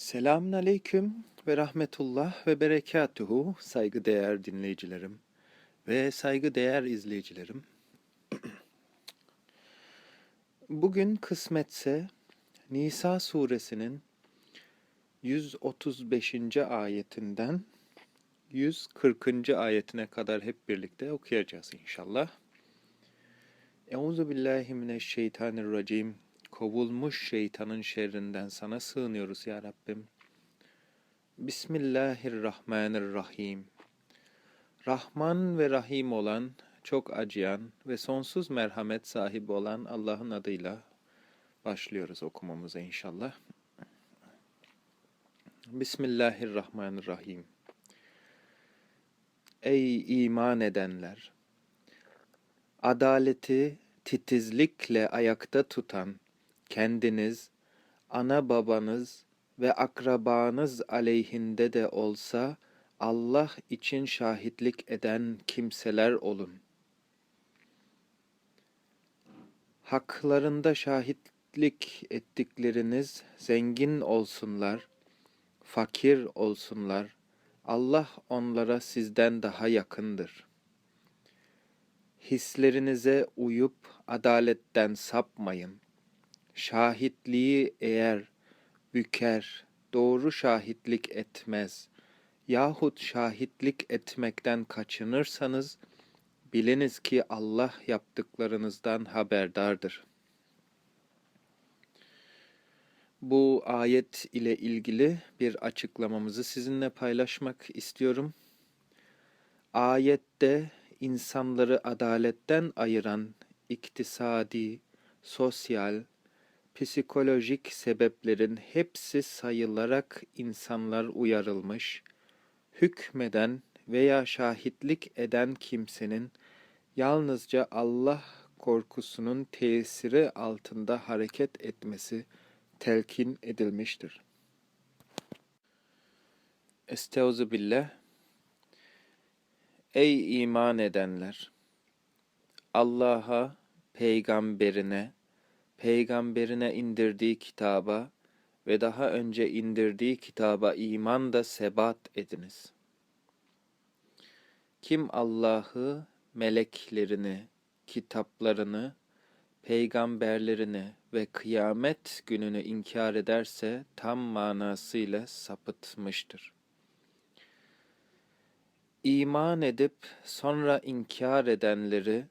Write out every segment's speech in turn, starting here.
Selamun aleyküm ve rahmetullah ve berekatuhu saygıdeğer dinleyicilerim ve saygıdeğer izleyicilerim. Bugün kısmetse Nisa suresinin 135. ayetinden 140. ayetine kadar hep birlikte okuyacağız inşallah. Euzu billahi mineşşeytanirracim. Kovulmuş şeytanın şerrinden sana sığınıyoruz ya Rabbim. Bismillahirrahmanirrahim. Rahman ve Rahim olan, çok acıyan ve sonsuz merhamet sahibi olan Allah'ın adıyla başlıyoruz okumamıza inşallah. Bismillahirrahmanirrahim. Ey iman edenler! Adaleti titizlikle ayakta tutan, kendiniz, ana babanız ve akrabanız aleyhinde de olsa Allah için şahitlik eden kimseler olun. Haklarında şahitlik ettikleriniz zengin olsunlar, fakir olsunlar. Allah onlara sizden daha yakındır. Hislerinize uyup adaletten sapmayın. Şahitliği eğer büker, doğru şahitlik etmez yahut şahitlik etmekten kaçınırsanız, biliniz ki Allah yaptıklarınızdan haberdardır. Bu ayet ile ilgili bir açıklamamızı sizinle paylaşmak istiyorum. Ayette insanları adaletten ayıran iktisadi, sosyal, psikolojik sebeplerin hepsi sayılarak insanlar uyarılmış, hükmeden veya şahitlik eden kimsenin yalnızca Allah korkusunun tesiri altında hareket etmesi telkin edilmiştir. Estaizu billah Ey iman edenler! Allah'a, peygamberine, peygamberine indirdiği kitaba ve daha önce indirdiği kitaba iman da sebat ediniz. Kim Allah'ı, meleklerini, kitaplarını, peygamberlerini ve kıyamet gününü inkar ederse tam manasıyla sapıtmıştır. İman edip sonra inkar edenleri,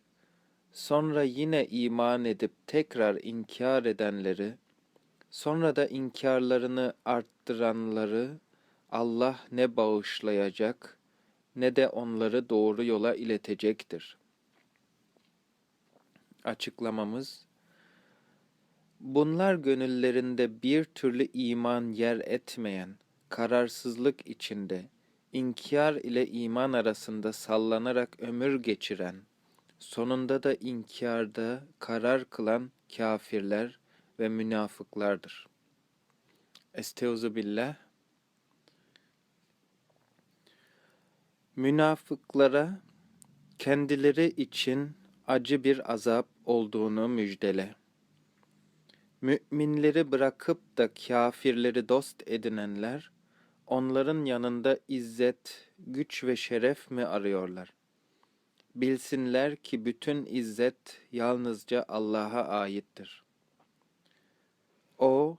sonra yine iman edip tekrar inkar edenleri, sonra da inkarlarını arttıranları Allah ne bağışlayacak ne de onları doğru yola iletecektir. Açıklamamız Bunlar gönüllerinde bir türlü iman yer etmeyen, kararsızlık içinde, inkar ile iman arasında sallanarak ömür geçiren, sonunda da inkarda karar kılan kafirler ve münafıklardır. Estaizu billah. Münafıklara kendileri için acı bir azap olduğunu müjdele. Müminleri bırakıp da kafirleri dost edinenler, onların yanında izzet, güç ve şeref mi arıyorlar? Bilsinler ki bütün izzet yalnızca Allah'a aittir. O,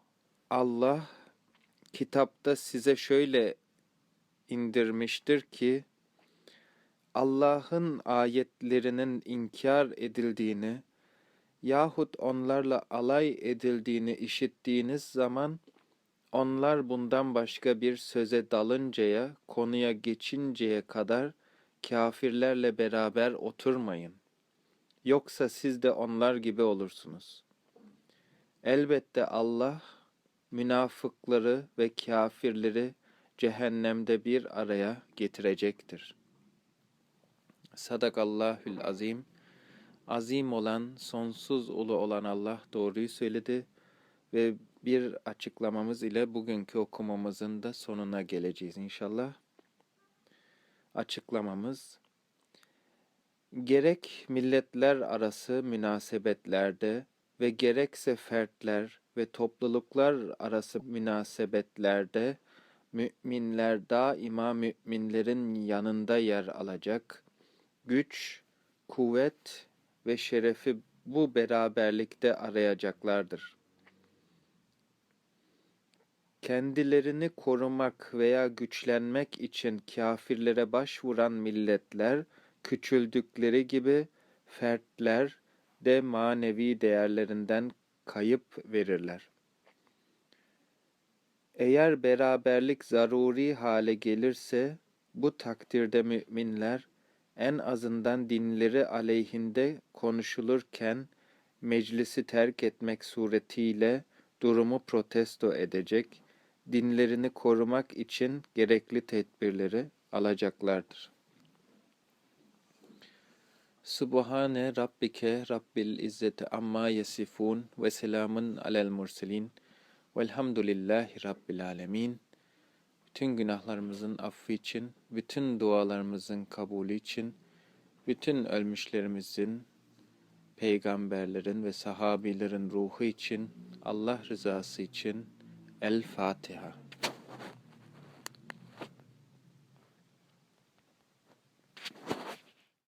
Allah, kitapta size şöyle indirmiştir ki, Allah'ın ayetlerinin inkar edildiğini yahut onlarla alay edildiğini işittiğiniz zaman onlar bundan başka bir söze dalıncaya, konuya geçinceye kadar kafirlerle beraber oturmayın. Yoksa siz de onlar gibi olursunuz. Elbette Allah münafıkları ve kafirleri cehennemde bir araya getirecektir. Sadakallahül azim. Azim olan, sonsuz ulu olan Allah doğruyu söyledi ve bir açıklamamız ile bugünkü okumamızın da sonuna geleceğiz inşallah. Açıklamamız gerek milletler arası münasebetlerde ve gerekse fertler ve topluluklar arası münasebetlerde müminler daima müminlerin yanında yer alacak. Güç, kuvvet ve şerefi bu beraberlikte arayacaklardır. Kendilerini korumak veya güçlenmek için kâfirlere başvuran milletler küçüldükleri gibi fertler de manevi değerlerinden kayıp verirler. Eğer beraberlik zaruri hale gelirse bu takdirde müminler en azından dinleri aleyhinde konuşulurken meclisi terk etmek suretiyle durumu protesto edecek, dinlerini korumak için gerekli tedbirleri alacaklardır. Subhane Rabbike Rabbil İzzeti Amma Yesifun ve Selamun Alel Murselin Velhamdülillahi Rabbil Alemin Bütün günahlarımızın affı için, bütün dualarımızın kabulü için, bütün ölmüşlerimizin, peygamberlerin ve sahabilerin ruhu için, Allah rızası için El-Fatiha